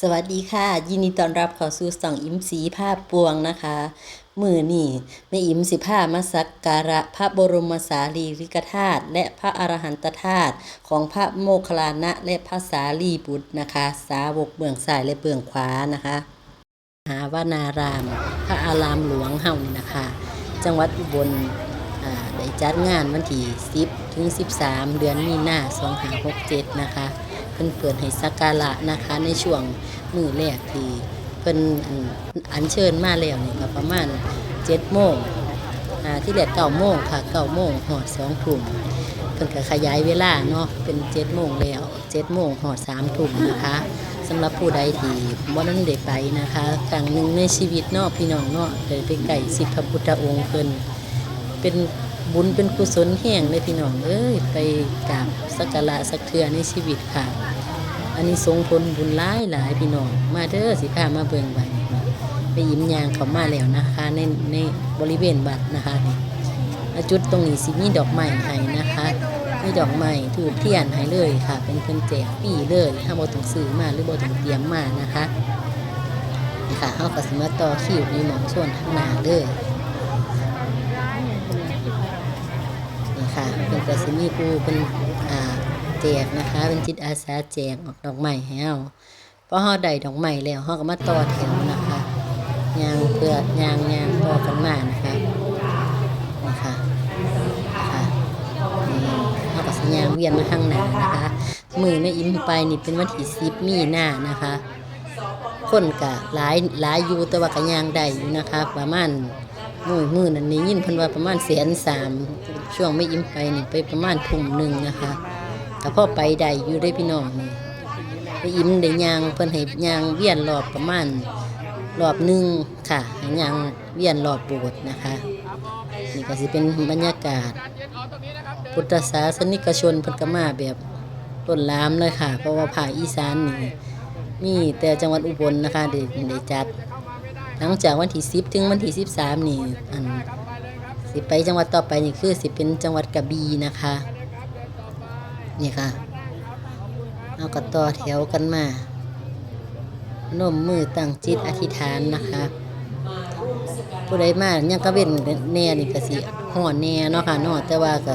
สวัสดีค่ะ ยินดีต้อนรับเข้าสู่ส่องอิมสีภาพปวงนะคะ มือนี่แม่อิมสิผ้ามาสักการะพระบรมสารีริกธาตุและพระอรหันตธาตุของพระโมคคัลลานะและพระสารีบุตรนะคะ สาวกเบื้องซ้ายและเบื้องขวานะคะ หาวานาราม พระอารามหลวงเฮานี่นะคะ จังหวัดอุบลอ่าได้จัดงานวันที่10ถึง13 เดือนมีนา2567 นะคะ เพิ่นเปิดให้สักการะนะคะ ในช่วงมือแรกที่เพิ่นอันอัญเชิญมาแล้วนี่ก็ประมาณ7โมงอ่าที่แรก9โมงค่ะ9โมงหอด2ทุ่มเพิ่นก็ขยายเวลาเนาะเป็น7โมงแล้ว7โมงหอด3ทุ่มนะคะสำหรับผู้ใดที่บ่นั้นได้ไปนะคะครั้งหนึ่งในชีวิตเนาะพี่น้องเนาะได้ไปไก่สิทธพระพุทธองค์เพิ่นเป็น บุญเป็นกุศลแห่งเลยพี่น้องเอ้ยไปกราบสักการะสักเทือในชีวิตค่ะ อันนี้ทรงผลบุญหลายหลายพี่น้องมาเด้อสิพามาเบิ่งไว้ไปยิ้มยางเขามาแล้วนะคะ ในในบริเวณบัตรนะคะจุดตรงนี้สิมีดอกไม้ให้นะคะมีดอกไม้ถูกเทียนให้เลยค่ะ เป็นเพิ่นแจกฟรีเลยถ้าบ่ต้องซื้อมาหรือบ่ต้องเตรียมมานะคะค่ะเฮาก็สิมาต่อคิวในหมองส่วนข้างหน้าเลย นี่ค่ะเป็น กสิมีผู้เป็นอ่าแจกนะคะเป็นจิตอาสาแจกออกดอกไม้ให้เฮาพอเฮาได้ดอกไม้แล้วเฮาก็มาต่อแถวนะคะยางเพื่อยางยางต่อกันมานะคะนี่ค่ะค่ะนี่เฮาก็สิยางเวียนมาข้างหน้านะคะมือไม่อิ่มไปนี่เป็นวันที่10มีนานะคะคนกะหลายหลายอยู่แต่ว่าก็ยางได้อยู่นะคะประมาณ มือมือนั่นนี่ยินเพิ่นว่าประมาณแสนสามช่วงไม่ยิ้มไปนี่ไปประมาณทุ่มหนึ่งนะคะแต่พ่อไปได้อยู่ได้พี่น้องนี่ไปยิ้มได้ยางเพิ่นให้ยางเวียนรอบประมาณรอบหนึ่งค่ะให้ยางเวียนรอบโบสถ์นะคะนี่ก็สิเป็นบรรยากาศ พุทธศาสนิกชนเพิ่นก็มาแบบต้นลามเลยค่ะ เพราะว่าภาคอีสานนี่มีแต่จังหวัดอุบลนะคะได้ได้จัด หลังจากวันที่10ถึงวันที่13นี่อันสิไปจังหวัดต่อไปนี่คือสิเป็นจังหวัดกระบี่นะคะนี่ค่ะเอาก็ต่อแถวกันมานมมือตั้งจิตอธิษฐานนะคะ ผู้ใดมายังก็เว้นแน่นี่ก็สิห่อนแน่เนาะค่ะนาะแต่ว่าก็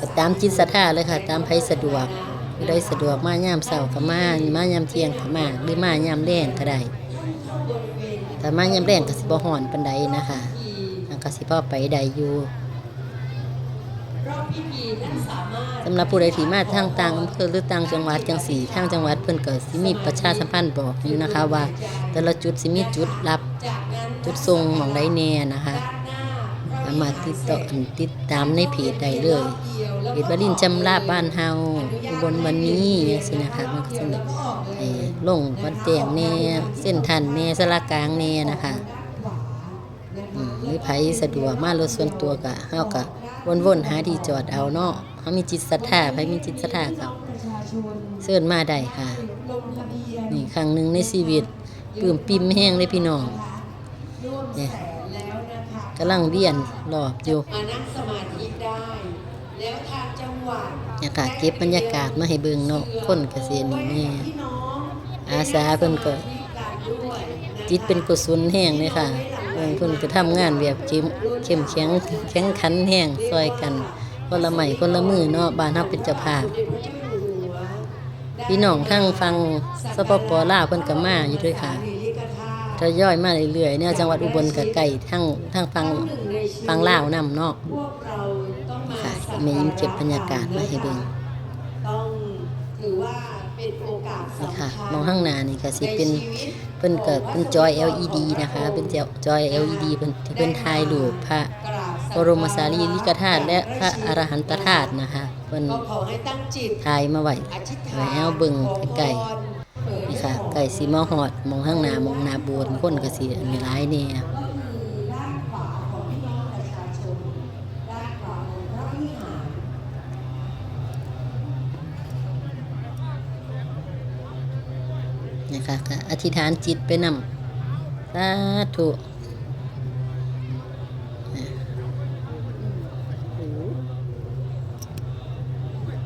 กตามจิตศรัทธาเลยค่ะ ตามไผสะดวกผู้ใดสะดวกมายามเช้าก็มามายามเที่ยงก็มาหรือมายามแลงก็ได้ แต่มายามแรงก็สิบ่ฮ้อนปานใดนะคะอันก็สิพอไปได้อยู่สำหรับผู้ใดที่มาทางต่างอำเภอหรือต่างจังหวัดจังสีทางจังหวัดเพิ่นก็สิมีประชาสัมพันธ์บอกอยู่นะคะ ว่า แต่ละจุดสิมีจุดรับจุดส่งหมองใดแน่นะคะสามารถติดต่อติดตามในเพจได้เลยเพจวลินจำลาบ้านเฮาอุ บลวันนี้จังซี่นะคะมันก็สิให้ลงวัดแจ้งแน่เส้นทันแน่สลากลางแน่นะคะอืมหรือไผสะดวกมารถส่วนตัวก็เฮาก็วนๆหาที่จอดเอาเนาะเฮามีจิตศรัทธาไผมีจิตศรัทธาก็เชิญมาได้ค่ะ นี่ครั้งหนึ่งในชีวิตปื้มปิ่มแห้งเลยพี่น้องเนี่ยกำลังเวียนรอบอยู่มานั่งสมาธิได้ แล้วทางจังหวัดอากาศเก็บบรรยากาศมาให้เบิ่งเนาะคนเกษียณนี่แน่พี่น้องอาสาเพิ่นก็การด้วยจิตเป็นกุศลแห้งเลยค่ะเพิ่นเพิ่นก็ทำงานแบบเข้มเข้มแข็งแข็งขันแห้งซอยกันคนละไม้คนละมือเนาะบ้านเฮาเป็นเจ้าภาพพี่น้องทั้งฟังสปปลาวเพิ่นก็มาอยู่ด้วยค่ะลิลิกธาตุ ทยอยมาเรื่อยๆเนี่ยจังหวัดอุบลก็ใกล้ทั้งทั้งฟังฟังลาวนํเนาะพวกค่ะแม่ยิ้มเก็บบรรยากาศมาให้เบิ่งต้องถือว่าเป็นโอกาสนี่สำค่ะคัญมองข้างหน้านี่ก็สิเป็นในชีวิตเพิ่นก็เป็นจอย LED นะคะ เป็นจอย LED เพิ่นที่เพิ่นถ่ายรูปพระกราบรมสารีริกธาตุและพระอรหันตธาตุนะคะเพิ่นถ่ายมาไว้ไว้ฐานให้เอาเบิ่งใกล้เปิดนี่ ค่ะไก่สีมาหอดมองข้างหน้ามองหน้าโบสถ์คนก็สิมีหลายแน่นะคะก็อธิษฐานจิตไปนำสาธุ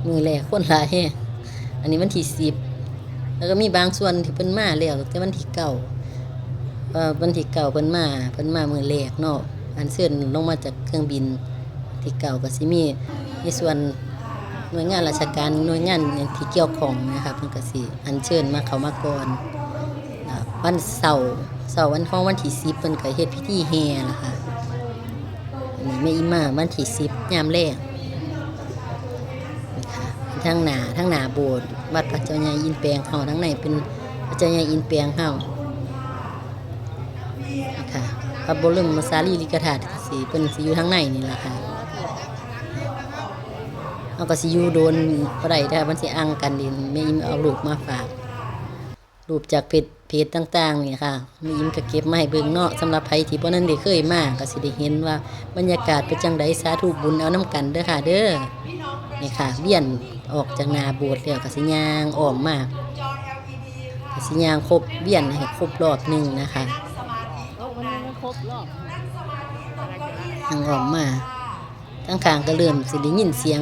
มือแรกคนหลายอันนี้วันที่สิบ แล้วก็มีบางส่วนที่เพิ่นมาแล้วแต่วันที่เก้าเอ่อวันที่เก้าเพิ่นมาเพิ่นมามือแรกเนาะอันเชิญลงมาจากเครื่องบินที่เก้าก็สิมีในส่วนหน่วยงานราชการหน่วยงานที่เกี่ยวข้องนะครับเพิ่นก็สิอัญเชิญมาเขามาก่อนวันเสาร์เสาร์วันของวันที่10เพิ่นก็เฮ็ดพิธีแห่ล่ะค่ะอันนี้แม่อีมาวันที่10ยามแรก ทั้งหนาทั้งหนาโบสถ์วัดพระเจ้าใหญ่อินแปลงเฮาทั้งในเป็นพระเจ้าใหญ่อินแปลงเฮานะคะพระบรมสารีริกธาตุสีเป็นสิอยู่ทั้งในนี่แหละค่ะเอาก็สิอยู่โดนบ่ได้ถ้ามันสิอังกันดินแม่อิมเอารูปมาฝากรูปจากเพจเพจต่าง ๆ นี่ค่ะแม่อิมก็เก็บมาให้เบิ่งเนาะสำหรับใครที่บ่นั้นได้เคยมาก็สิได้เห็นว่าบรรยากาศเป็นจังไดสาธุบุญเอาน้ำกันเด้อค่ะ เด้อ นี่ค่ะ เวียนออกจากนาโบสถ์แล้วกสิยางอ้อมมากกสิยางครบเวียนให้ครบรอบหนึ่งนะคะโอ้วันนี้มันครบรอบยางออมมาทั้งขางก็เริ่มสิได้ยินเสียง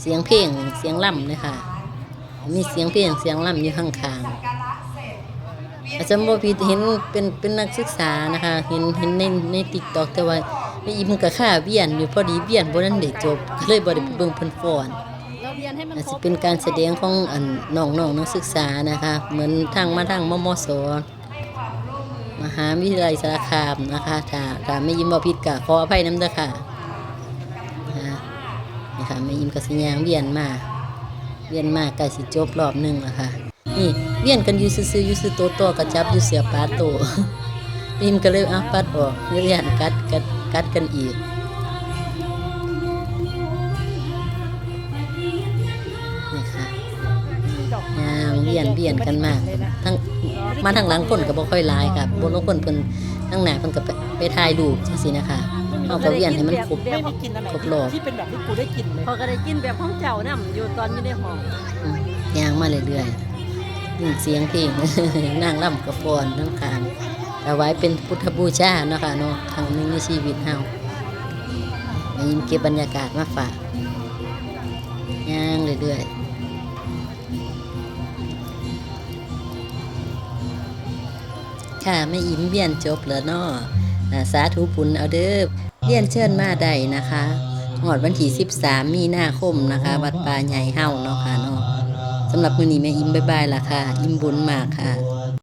เสียงเพลงเสียงล่ำเลยค่ะ มีเสียงเพลงเสียงล่ำอยู่ข้างขางๆอาจารย์บ่ผิดเห็นเป็นเป็นนักศึกษานะคะ เห็นเห็นในในติ๊กต็อกแต่ว่า ไม่อิ่มกับค่าเวียนอยู่พอดีเวียนบ่นั้นได้จบก็เลยบ่ได้ไปเบิ่งเพิ่นฟ้อนเราเรียนให้มันอาจครจะบเป็นการแสดงของอันน้องๆนักศึกษานะคะ เหมือนทางมาทางมมสมหาวิทยาลัยสารคามนะคะถ้าถ้าไม่ยิ้มบ่ผิดกะขออภัยน้ำเด้อค่ะนะคะนี่ค่ะไม่ยิ้มกสิยางเวียนมาเวียนมาใกล้สิจบรอบหนึงแล้วค่ะนี่เวียนกันอยู่ซื่อๆอยู่ซื่อโตโตๆกระจับอยู่เสียปลาโต ยิ้มก็เลยเอาปัดออกเรียนกัดกัดกัดกันอีกนี่ค่ะดอกยางเวียนเวียนกันมาทั้งมาทางหลังคนก็บ่ค่อยหลายครับบนลงคนเพิ่นทั้งหน้าเพิ่นก็ไปไปถ่ายรูปจังซี่นะคะเฮาก็เวียนให้มันครบไม่ได้กินอะไรครบรอบที่เป็นแบบที่กูได้กินเลยพอก็ได้กินแบบของเจ้านํอยู่ตอนอยู่ในห้องอืมย่างมาเรื่อยๆยินเสียงเพลงนางร่ำกระฟอนทั้งคาง เอาไว้เป็นพุทธบูชาเนาะค่ะเนาะครั้งหนึงในชีวิตเฮามายิ้มเก็บบรรยากาศมาฝากย่างเรื่อยๆค่ะไม่อิ่มเวียนจบแล้วเนาะอ่าสาธุปุณเอาเด้อเวียนเชิญมาได้นะคะหอดวันที่13 มีนาคมนะคะ วัดป่าใหญ่เฮาเนาะค่ะเนาะสำหรับมื้อนี้แม่อิ่มบายบายละค่ะ อิ่มบุญมากค่ะ